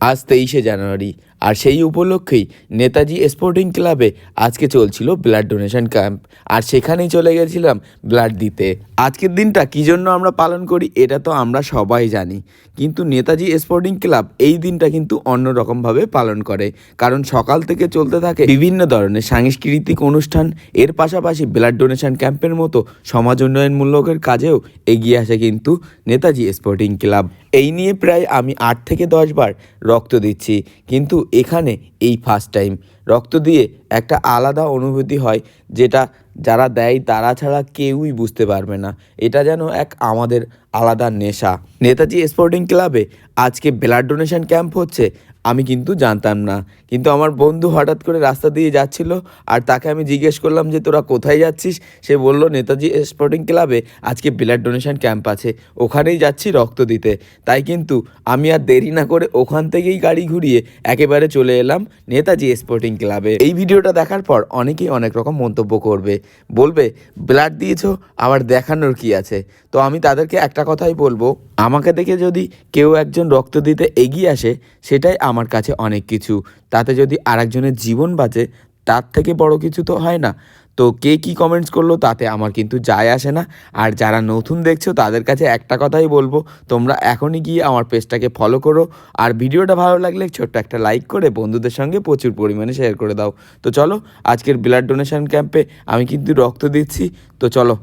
আজ তেইশে জানুয়ারি। আর সেই উপলক্ষেই নেতাজি স্পোর্টিং ক্লাবে আজকে চলছিল ব্লাড ডোনেশন ক্যাম্প। আর সেখানেই চলে গেছিলাম ব্লাড দিতে। আজকের দিনটা কী জন্য আমরা পালন করি এটা তো আমরা সবাই জানি। কিন্তু নেতাজি স্পোর্টিং ক্লাব এই দিনটা কিন্তু অন্যরকমভাবে পালন করে। কারণ সকাল থেকে চলতে থাকে বিভিন্ন ধরনের সাংস্কৃতিক অনুষ্ঠান। এর পাশাপাশি ব্লাড ডোনেশন ক্যাম্পের মতো সমাজ উন্নয়নমূলকের কাজেও এগিয়ে আসে কিন্তু নেতাজি স্পোর্টিং ক্লাব। এই নিয়ে প্রায় আমি আট থেকে দশ বার রক্ত দিচ্ছি। কিন্তু এখানে এই ফার্স্ট টাইম রক্ত দিয়ে একটা আলাদা অনুভূতি হয়, যেটা যারা দেয় তারা ছাড়া কেউই বুঝতে পারবে না। এটা যেন এক আমাদের আলাদা নেশা। নেতাজি স্পোর্টিং ক্লাবে আজকে ব্লাড ডোনেশন ক্যাম্প হচ্ছে। আমি কিন্তু জানতাম না। কিন্তু আমার বন্ধু হঠাৎ করে রাস্তা দিয়ে যাচ্ছিল আর তাকে আমি জিজ্ঞেস করলাম যে, তোরা কোথায় যাচ্ছিস? সে বলল, নেতাজি স্পোর্টিং ক্লাবে আজকে ব্লাড ডোনেশন ক্যাম্প আছে। ওখানেই যাচ্ছি রক্ত দিতে। তাই কিন্তু আমি আর দেরি না করে ওখান থেকেই গাড়ি ঘুরিয়ে একেবারে চলে এলাম নেতাজি স্পোর্টিং ক্লাবে। এই ভিডিওটা দেখার পর অনেকেই অনেক রকম মন্তব্য করবে। বলবে, ব্লাড দিয়েছ, আবার দেখানোর কি আছে? তো আমি তাদেরকে একটা কথাই বলব, আমাকে দেখে যদি কেউ একজন রক্ত দিতে এগিয়ে আসে, সেটাই আমার কাছে অনেক কিছু। তাতে যদি আরেকজনের জীবন বাঁচে, তার থেকে বড় কিছু তো হয় না। তো কে কি কমেন্টস করল তাতে আমার কিন্তু যায় আসে না। আর যারা নতুন দেখছ, তাদের কাছে একটা কথাই বলব, তোমরা এখনই গিয়ে আমার পেজটাকে ফলো করো। আর ভিডিওটা ভালো লাগলে ছোট্ট একটা লাইক করে বন্ধুদের সঙ্গে প্রচুর পরিমাণে শেয়ার করে দাও। তো চলো, আজকের ব্লাড ডোনেশন ক্যাম্পে আমি কিন্তু রক্ত দিচ্ছি। তো চলো,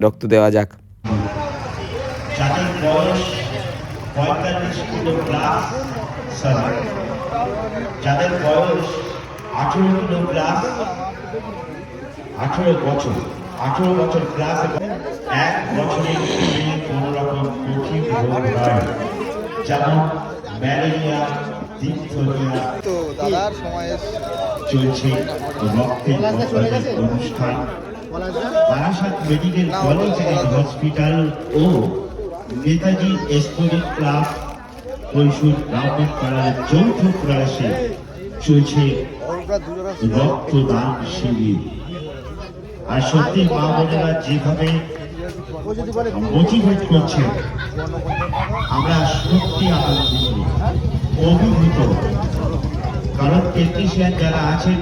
রক্ত দেওয়া যাক। যাদের বয়স আঠেরো কিলো প্লাস আঠেরো বছর আঠেরো বছর প্লাস এক বছরের মধ্যে কোনো রকম কঠিন রোগ নয় যেমন ম্যালেরিয়া ডিপথেরিয়া তো দাদার সময় এসছে। চলছে রক্তের অনুষ্ঠান। বারাসাত মেডিকেল কলেজ হসপিটাল ও নেতাজি ক্লাব কৈশোর গ্রামের পাড়ার যৌথ প্রয়াসে চলছে রক্তদান শিবির। আর সত্যি মা বোনেরা যেভাবে মোটিভেট করছেন, আমরা সত্যি আনন্দিত, অভিভূত। কারণ টেকনিশিয়ান যারা আছেন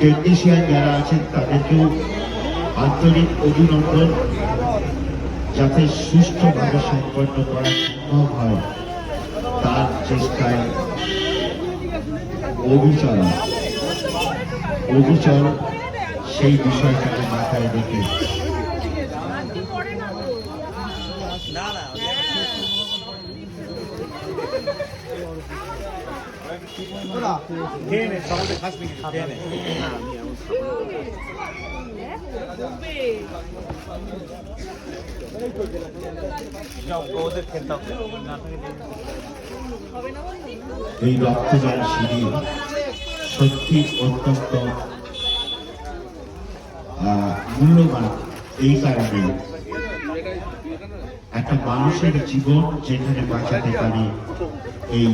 টেকনিশিয়ান যারা আছেন, তাদেরকেও আন্তরিক অভিনন্দন যাতে সুষ্ঠুভাবে সম্পন্ন করা সম্ভব হয়। তার চেষ্টায় অবিচল অবিচল সেই বিষয়টাকে মাথায় রেখে এই রক্তদান শিবির সত্যি অত্যন্ত মূল্যবান এই কারণে একটা মানুষের জীবন যেখানে বাঁচাতে পারে এই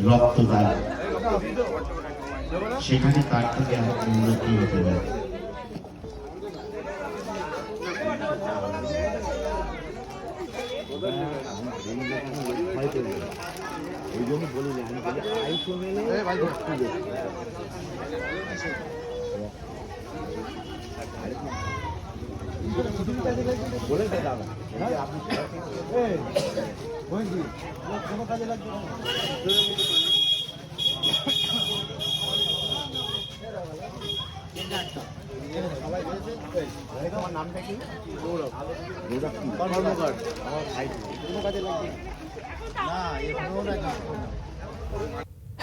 রক্তদান সেখানে তার থেকে মূল্য কি হতে পারে এ ভাই কোনো কাজে লাগবে না। সবাই রয়েছে? এই,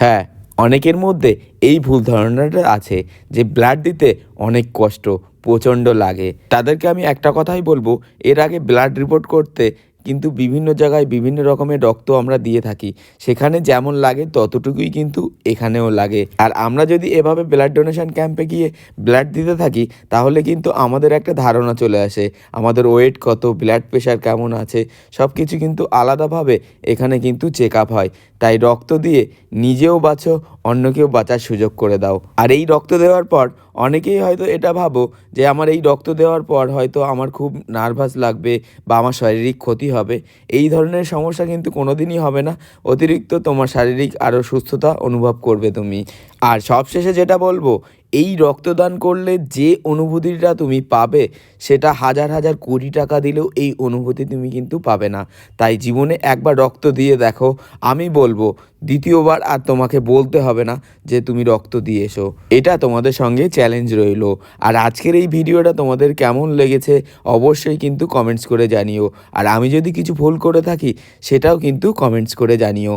হ্যাঁ অনেকের মধ্যে এই ভুল ধারণাটা আছে যে ব্লাড দিতে অনেক কষ্ট, প্রচণ্ড লাগে। তাদেরকে আমি একটা কথাই বলব, এর আগে ব্লাড রিপোর্ট করতে কিন্তু বিভিন্ন জায়গায় বিভিন্ন রকমের রক্ত আমরা দিয়ে থাকি। সেখানে যেমন লাগে ততটুকুই কিন্তু এখানেও লাগে। আর আমরা যদি এভাবে ব্লাড ডোনেশন ক্যাম্পে গিয়ে ব্লাড দিতে থাকি, তাহলে কিন্তু আমাদের একটা ধারণা চলে আসে। আমাদের ওয়েট কত ব্লাড প্রেশার কেমন আছে সব কিছু কিন্তু আলাদাভাবে এখানে কিন্তু চেক আপ হয়। তাই রক্ত দিয়ে নিজেও বাঁচো অন্য কেউ বাঁচার সুযোগ করে দাও। আর এই রক্ত দেওয়ার পর অনেকেই হয়তো এটা ভাবো যে আমার এই রক্ত দেওয়ার পর হয়তো আমার খুব নার্ভাস লাগবে বা আমার শারীরিক ক্ষতি হবে। এই ধরনের সমস্যা কিন্তু কোনোদিনই হবে না। অতিরিক্ত তোমার শারীরিক আরও সুস্থতা অনুভব করবে তুমি। আর সবশেষে যেটা বলব এই রক্তদান করলে যে অনুভূতিটা তুমি পাবে, সেটা হাজার হাজার কোটি টাকা দিলেও এই অনুভূতি তুমি কিন্তু পাবে না। তাই জীবনে একবার রক্ত দিয়ে দেখো, আমি বলব, দ্বিতীয়বার আর তোমাকে বলতে হবে না যে তুমি রক্ত দিয়ে এসো। এটা তোমাদের সঙ্গে চ্যালেঞ্জ রইল। আর আজকের এই ভিডিওটা তোমাদের কেমন লেগেছে, অবশ্যই কিন্তু কমেন্টস করে জানিও। আর আমি যদি কিছু ভুল করে থাকি, সেটাও কিন্তু কমেন্টস করে জানিও।